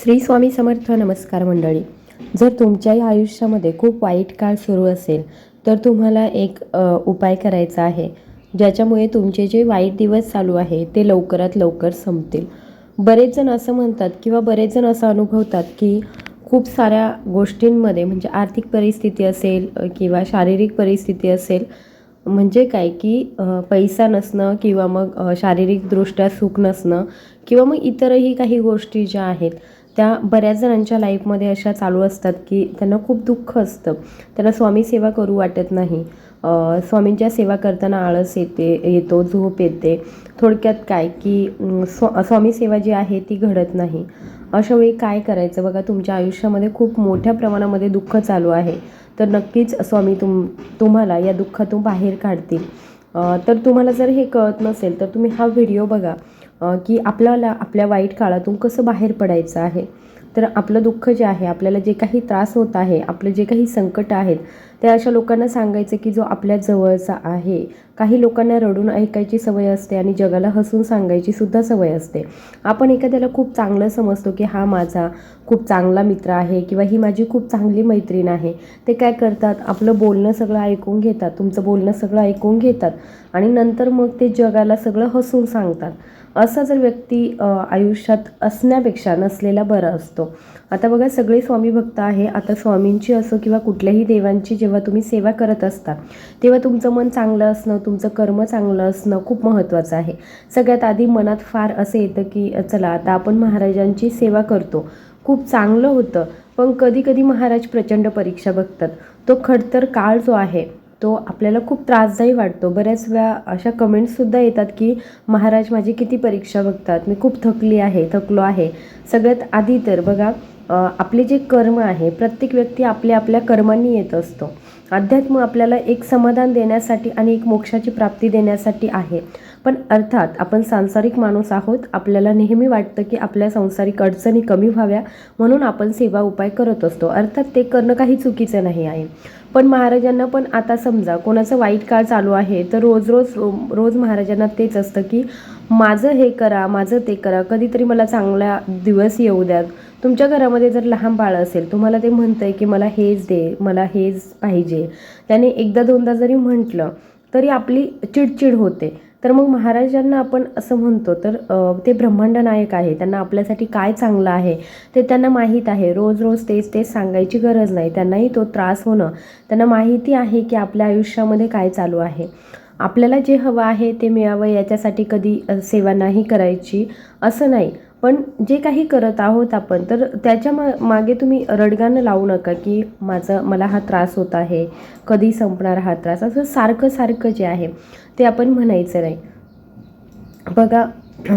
श्री स्वामी समर्थ नमस्कार मंडळी. जर तुमच्याही आयुष्यामध्ये खूप वाईट काळ सुरू असेल तर तुम्हाला एक उपाय करायचा आहे. ज्याच्यामुळे तुमचे जे वाईट दिवस चालू आहे ते लवकरात लवकर संपतील. बरेच जण असं म्हणतात किंवा बरेच जण असं अनुभवतात की खूप साऱ्या गोष्टींमध्ये म्हणजे आर्थिक परिस्थिती असेल किंवा शारीरिक परिस्थिती असेल म्हणजे काय की पैसा नसणं किंवा मग शारीरिकदृष्ट्या सुख नसणं किंवा मग इतरही काही गोष्टी ज्या आहेत त्या बऱ्याच जणांच्या लाईफमध्ये अशा चालू असतात की त्यांना खूप दुःख असतं. त्यांना स्वामी सेवा करू वाटत नाही. स्वामींच्या सेवा करताना आळस येते येतो झोप येते. थोडक्यात काय की स्वा स्व स्वामी सेवा जी आहे ती घडत नाही. अशा वेळी काय करायचं? बघा तुमच्या आयुष्यामध्ये खूप मोठ्या प्रमाणामध्ये दुःख चालू आहे. तर नक्कीच स्वामी तुम तुम्हाला या दुःखातून बाहेर काढतील. तर तुम्हाला जर हे कळत नसेल तर तुम्ही हा व्हिडिओ बघा. की आपल्याला आपल्या वाईट काळातून कसं बाहेर पडायचं आहे? तर आपलं दुःख जे आहे आपल्याला जे काही त्रास होत आहे आपलं जे काही संकट आहेत ते अशा लोकांना सांगायचं की जो आपल्या जवळचा आहे. काही लोकांना रडून ऐकायची सवय असते आणि जगाला हसून सांगायची सुद्धा सवय असते. आपण एखाद्याला खूप चांगलं समजतो की हा माझा खूप चांगला मित्र आहे किंवा ही माझी खूप चांगली मैत्रीण आहे. ते काय करतात? आपलं बोलणं सगळं ऐकून घेतात तुमचं बोलणं सगळं ऐकून घेतात आणि नंतर मग ते जगाला सगळं हसून सांगतात. असा जर व्यक्ती आयुष्यात असण्यापेक्षा नसलेला बरा असतो. आता बघा सगळे स्वामी भक्त आहे. आता स्वामींची असो किंवा कुठल्याही देवांची जेव्हा तुम्ही सेवा करत असता तेव्हा तुमचं मन चांगलं असणं तुमचं कर्म चांगलं असणं खूप महत्त्वाचं आहे. सगळ्यात आधी मनात फार असं येतं की चला आता आपण महाराजांची सेवा करतो. खूप चांगलं होतं. पण कधी कधी महाराज प्रचंड परीक्षा बघतात. तो खडतर काळ जो आहे तो आपल्याला खूप त्रासदायी वाटतो. बऱ्याच वेळा अशा कमेंट्ससुद्धा येतात की महाराज माझी किती परीक्षा बघतात? मी खूप थकली आहे थकलो आहे. सगळ्यात आधी तर बघा आपले जे कर्म आहे प्रत्येक व्यक्ती आपल्या आपल्या कर्मांनी येत असतो. अध्यात्म आपल्याला एक समाधान देण्यासाठी आणि एक मोक्षाची प्राप्ती देण्यासाठी आहे. पण अर्थात आपण सांसारिक माणूस आहोत आपल्याला नेहमी वाटतं की आपल्या सांसारिक अडचणी कमी व्हाव्या म्हणून आपण सेवा उपाय करत असतो. अर्थात ते करणं काही चुकीचं नाही आहे. पण महाराजांना पण आता समजा कोणाचं वाईट काळ चालू आहे तर रोज रोज रोज महाराजांना तेच असतं की माझं हे करा माझं ते करा कधीतरी मला चांगला दिवस येऊ द्यात. तुमच्या घरामध्ये जर लहान बाळ असेल तुम्हाला ते म्हणतं आहे की मला हेच दे मला हेच पाहिजे. त्याने एकदा दोनदा जरी म्हटलं तरी आपली चिडचिड होते. तर मग महाराजांना आपण असं म्हणतो तर ते ब्रह्मांड नायक आहे त्यांना आपल्यासाठी काय चांगलं आहे ते त्यांना माहीत आहे. रोज रोज तेच तेच सांगायची गरज नाही त्यांनाही तो त्रास होणं त्यांना माहिती आहे की आपल्या आयुष्यामध्ये काय चालू आहे. आपल्याला जे हवं आहे ते मिळावं याच्यासाठी कधी सेवा नाही करायची असं नाही. पण जे काही करत आहोत आपण तर त्याच्या मा मागे तुम्ही रडगाणं लावू नका की माझं मला हा त्रास होत आहे कधी संपणार हा त्रास असं सारखं सारखं जे आहे ते आपण म्हणायचं नाही. बघा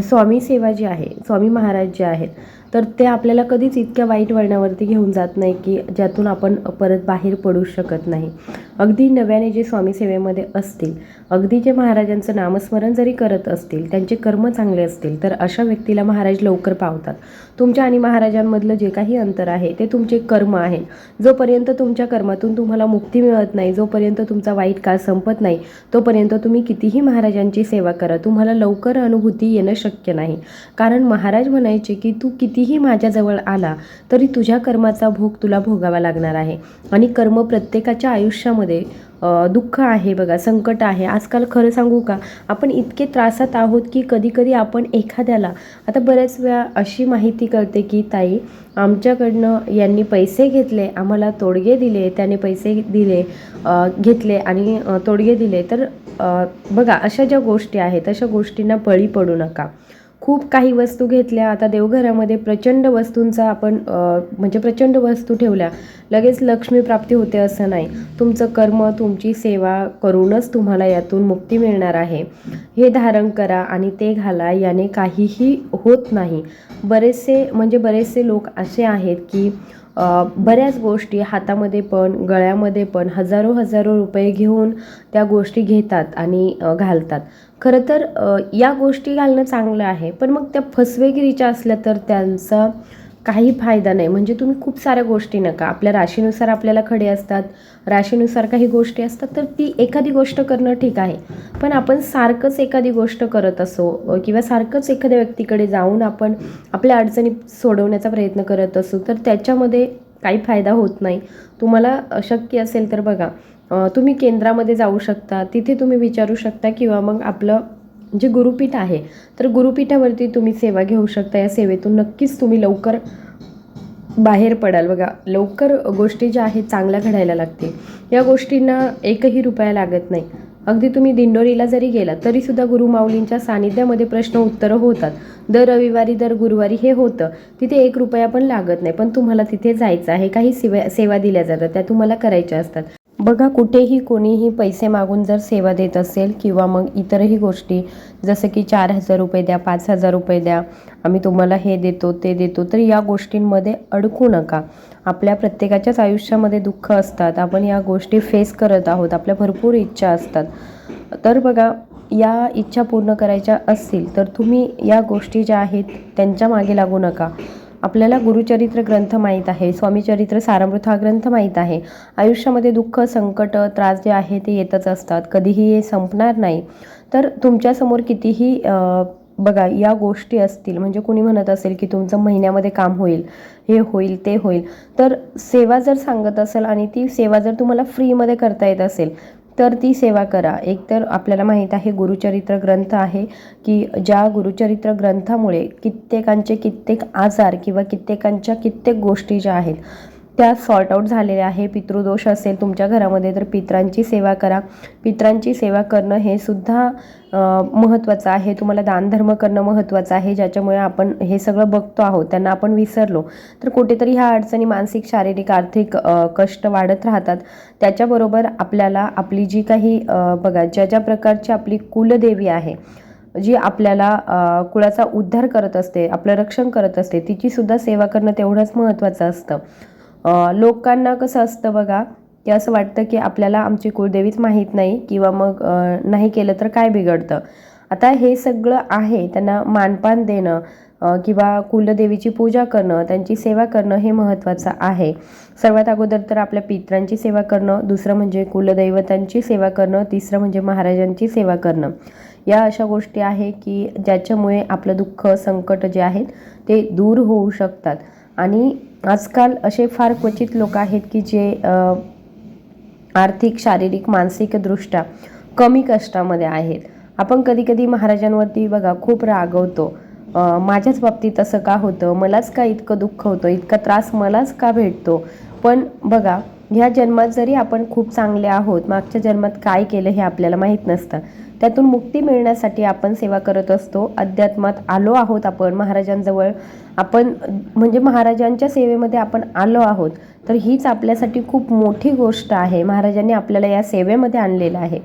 स्वामी सेवा जी आहे स्वामी महाराज जे आहेत तर ते आपल्याला कधीच इतक्या वाईट वळणावरती घेऊन जात नाही की ज्यातून आपण परत बाहेर पडू शकत नाही. अगदी नव्याने जे स्वामी सेवेमध्ये असतील अगदी जे महाराजांचं नामस्मरण जरी करत असतील त्यांचे कर्म चांगले असतील तर अशा व्यक्तीला महाराज लवकर पावतात. तुमच्या आणि महाराजांमधलं जे काही अंतर आहे ते तुमचे कर्म आहे जोपर्यंत तुमच्या कर्मातून तुम्हाला मुक्ती मिळत नाही जोपर्यंत तुमचा वाईट काळ संपत नाही तोपर्यंत तुम्ही कितीही महाराजांची सेवा करा तुम्हाला लवकर अनुभूती येणं शक्य नाही. कारण महाराज म्हणायचे की तू कितीही माझ्याजवळ आला तरी तुझ्या कर्माचा भोग तुला भोगावा लागणार आहे. आणि कर्म प्रत्येकाच्या आयुष्यामध्ये अ, दुःख आहे बघा संकट आहे. आजकाल खरं सांगू का आपण इतके त्रासात आहोत की कधीकधी आपण एखाद्याला आता बऱ्याच वेळा अशी माहिती कळते की ताई आमच्याकडनं यांनी पैसे घेतले आम्हाला तोडगे दिले त्याने पैसे दिले घेतले आणि तोडगे दिले. तर बघा अशा ज्या गोष्टी आहेत अशा गोष्टींना बळी पडू नका. खूप काही वस्तू घेतल्या. आता देवघरामध्ये प्रचंड वस्तूंचा आपण म्हणजे प्रचंड वस्तू ठेवल्या. लगेच लक्ष्मी प्राप्ती होते असं नाही. तुमचं कर्म तुमची सेवा करूनच तुम्हाला यातून मुक्ती मिळणार आहे. हे धारण करा आणि ते घाला याने काहीही होत नाही. बरेचसे म्हणजे बरेचसे लोक असे आहेत की बऱ्याच गोष्टी हातामध्ये पण गळ्यामध्ये पण हजारो हजारो रुपये घेऊन त्या गोष्टी घेतात आणि घालतात. खरं तर या गोष्टी घालणं चांगलं आहे पण मग त्या फसवेगिरीच्या असल्या तर त्यांचा काही फायदा नाही. म्हणजे तुम्ही खूप साऱ्या गोष्टी नका. आपल्या राशीनुसार आपल्याला खडे असतात. राशीनुसार काही गोष्टी असतात तर ती एखादी गोष्ट करणं ठीक आहे. पण आपण सारखंच एखादी गोष्ट करत असो किंवा सारखंच एखाद्या व्यक्तीकडे जाऊन आपण आपल्या अडचणी सोडवण्याचा प्रयत्न करत असू तर त्याच्यामध्ये काही फायदा होत नाही. तुम्हाला अशक्य शक्य असेल तर बघा तुम्ही केंद्रामध्ये जाऊ शकता. तिथे तुम्ही विचारू शकता किंवा मग आपलं जे गुरुपीठ आहे तर गुरुपीठावरती तुम्ही सेवा घेऊ शकता. या सेवेतून नक्कीच तुम्ही लवकर बाहेर पडाल. बघा लवकर गोष्टी ज्या आहेत चांगल्या घडायला लागतील. या गोष्टींना एकही रुपया लागत नाही. अगदी तुम्ही दिंडोरीला जरी गेलात तरीसुद्धा गुरुमाऊलींच्या सानिध्यामध्ये प्रश्न उत्तरं होतात. दर रविवारी दर गुरुवारी हे होतं. तिथे एक रुपया पण लागत नाही. पण तुम्हाला तिथे जायचं आहे. काही सेवा सेवा दिल्या जातात. त्या तुम्हाला करायच्या असतात. बघा कुठेही कोणीही पैसे मागून जर सेवा देत असेल किंवा मग इतरही गोष्टी जसं की चार हजार रुपये द्या पाच हजार रुपये द्या आम्ही तुम्हाला हे देतो ते देतो तर या गोष्टींमध्ये अडकू नका. आपल्या प्रत्येकाच्याच आयुष्यामध्ये दुःख असतात. आपण या गोष्टी फेस करत आहोत. आपल्या भरपूर इच्छा असतात. तर बघा या इच्छा पूर्ण करायच्या असतील तर तुम्ही या गोष्टी ज्या आहेत त्यांच्या मागे लागू नका. आपल्याला गुरुचरित्र ग्रंथ माहीत आहे स्वामीचरित्र सारामृत हा ग्रंथ माहीत आहे. आयुष्यामध्ये दुःख संकट त्रास जे आहे ते येतच असतात. कधीही हे संपणार नाही. तर तुमच्यासमोर कितीही बघा या गोष्टी असतील म्हणजे कोणी म्हणत असेल की तुमचं महिन्यामध्ये काम होईल हे होईल ते होईल तर सेवा जर सांगत असेल आणि ती सेवा जर तुम्हाला फ्रीमध्ये करता येत असेल तर ती सेवा करा. एकतर आपल्याला माहीत आहे गुरुचरित्र ग्रंथ आहे की ज्या गुरुचरित्र ग्रंथामुळे कित्येकांचे कित्येक आजार किंवा कित्येकांच्या कित्येक गोष्टी ज्या आहेत त्या सॉर्ट आउट झालेल्या आहे. पितृदोष असेल तुमच्या घरामध्ये तर पित्रांची सेवा करा. पित्रांची सेवा करणं हे सुद्धा महत्त्वाचं आहे. तुम्हाला दानधर्म करणं महत्त्वाचं आहे ज्याच्यामुळे आपण हे सगळं बघतो आहोत. त्यांना आपण विसरलो तर कुठेतरी ह्या अडचणी मानसिक शारीरिक आर्थिक कष्ट वाढत राहतात. त्याच्याबरोबर आपल्याला आपली जी काही बघा ज्या ज्या प्रकारची आपली कुलदेवी आहे जी आपल्याला कुळाचा उद्धार करत असते आपलं रक्षण करत असते तिची सुद्धा सेवा करणं तेवढंच महत्त्वाचं असतं. लोकांना कसं असतं बघा की असं वाटतं की आपल्याला आमची कुळदेवीच माहीत नाही किंवा मग नाही केलं तर काय बिघडतं. आता हे सगळं आहे त्यांना मानपान देणं किंवा कुलदेवीची पूजा करणं त्यांची सेवा करणं हे महत्त्वाचं आहे. सर्वात अगोदर तर आपल्या पित्रांची सेवा करणं दुसरं म्हणजे कुलदैवतांची सेवा करणं तिसरं म्हणजे महाराजांची सेवा करणं. या अशा गोष्टी आहे की ज्याच्यामुळे आपलं दुःख संकट जे आहेत ते दूर होऊ शकतात. आणि आजकाल असे फार क्वचित लोक आहेत की जे आर्थिक शारीरिक मानसिकदृष्ट्या कमी कष्टामध्ये आहेत. आपण कधीकधी महाराजांवरती बघा खूप रागवतो. माझ्याच बाबतीत असं का होतं? मलाच का इतकं दुःख होतं? इतका त्रास मलाच का भेटतो? पण बघा ह्या जन्मात जरी आपण खूप चांगले आहोत मागच्या जन्मात काय केलं हे आपल्याला माहीत नसतं. त्यातून मुक्ती मिळण्यासाठी आपण सेवा करत असतो. अध्यात्मात आलो आहोत आपण महाराजांजवळ. आपण म्हणजे महाराजांच्या सेवेमध्ये आपण आलो आहोत. तर हीच आपल्यासाठी खूप मोठी गोष्ट आहे. महाराजांनी आपल्याला या सेवेमध्ये आणलेलं आहे.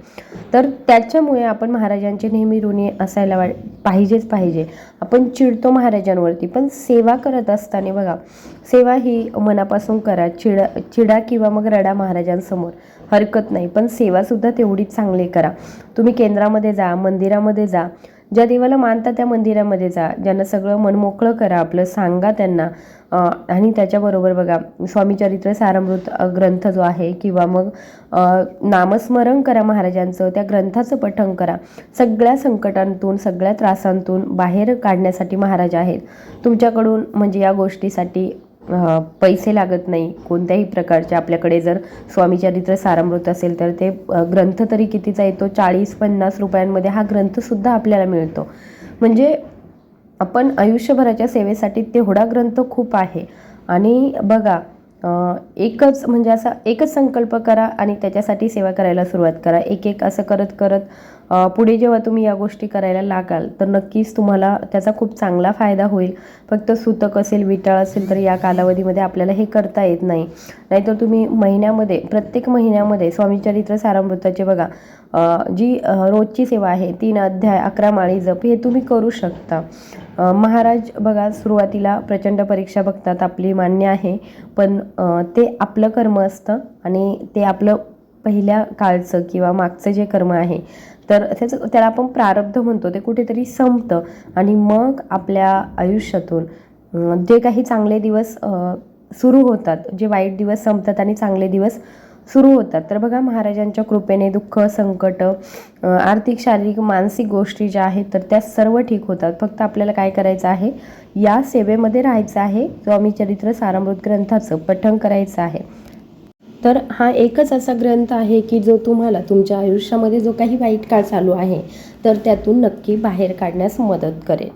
तर त्याच्यामुळे आपण महाराजांचे नेहमी ऋणी असायला वा पाहिजेच पाहिजे. आपण चिडतो महाराजांवरती पण सेवा करत असताना बघा सेवा ही मनापासून करा. चिडा चिडा किंवा मग रडा महाराजांसमोर. हरकत नाही पण सेवासुद्धा तेवढीच चांगली करा. तुम्ही केंद्रामध्ये जा मंदिरामध्ये जा. ज्या देवाला मानता त्या मंदिरामध्ये जा. ज्यांना सगळं मन मोकळं करा आपलं सांगा त्यांना. आणि त्याच्याबरोबर बघा स्वामीचरित्र सारामृत ग्रंथ जो आहे किंवा मग नामस्मरण करा महाराजांचं त्या ग्रंथाचं पठण करा. सगळ्या संकटांतून सगळ्या त्रासांतून बाहेर काढण्यासाठी महाराज आहेत. तुमच्याकडून म्हणजे या गोष्टीसाठी पैसे लागत नाही कोणत्याही प्रकारचे. आपल्याकडे जर स्वामीचरित्र सारामृत असेल तर ते ग्रंथ तरी कितीचा येतो? चाळीस पन्नास रुपयांमध्ये हा ग्रंथसुद्धा आपल्याला मिळतो. म्हणजे आपण आयुष्यभराच्या सेवेसाठी तेवढा ग्रंथ खूप आहे. आणि बघा एकच म्हणजे असा एकच संकल्प करा आणि त्याच्यासाठी सेवा करायला सुरुवात करा. एक एक असं करत करत पुढे जेव्हा तुम्ही या गोष्टी करायला लागाल तर नक्कीच तुम्हाला त्याचा खूप चांगला फायदा होईल. फक्त सुतक असेल विटाळ असेल तर या कालावधीमध्ये आपल्याला हे करता येत नाही. नाहीतर तुम्ही महिन्यामध्ये प्रत्येक महिन्यामध्ये स्वामीचरित्र सारामृताचे बघा जी रोजची सेवा आहे तीन अध्याय अकरा माळी जप हे तुम्ही करू शकता. महाराज बघा सुरुवातीला प्रचंड परीक्षा बघतात आपली मान्य आहे पण ते आपलं कर्म असतं आणि ते आपलं पहिल्या काळचं किंवा मागचं जे कर्म आहे तर त्याचं त्याला आपण प्रारब्ध म्हणतो ते कुठेतरी संपतं. आणि मग आपल्या आयुष्यातून जे काही चांगले दिवस सुरू होतात जे वाईट दिवस संपतात आणि चांगले दिवस सुरू होतात. तर बघा महाराजांच्या कृपेने दुःख संकट आर्थिक शारीरिक मानसिक गोष्टी ज्या आहेत तर त्या सर्व ठीक होतात. फक्त आपल्याला काय करायचं आहे? या सेवेमध्ये राहायचं आहे स्वामी चरित्र सारामृत ग्रंथाचं पठण करायचं आहे. तर हा एकच असा ग्रंथ आहे की जो तुम्हाला तुमच्या आयुष्यामध्ये जो काही वाईट काळ चालू आहे तर त्यातून नक्की बाहेर काढण्यास मदत करेल.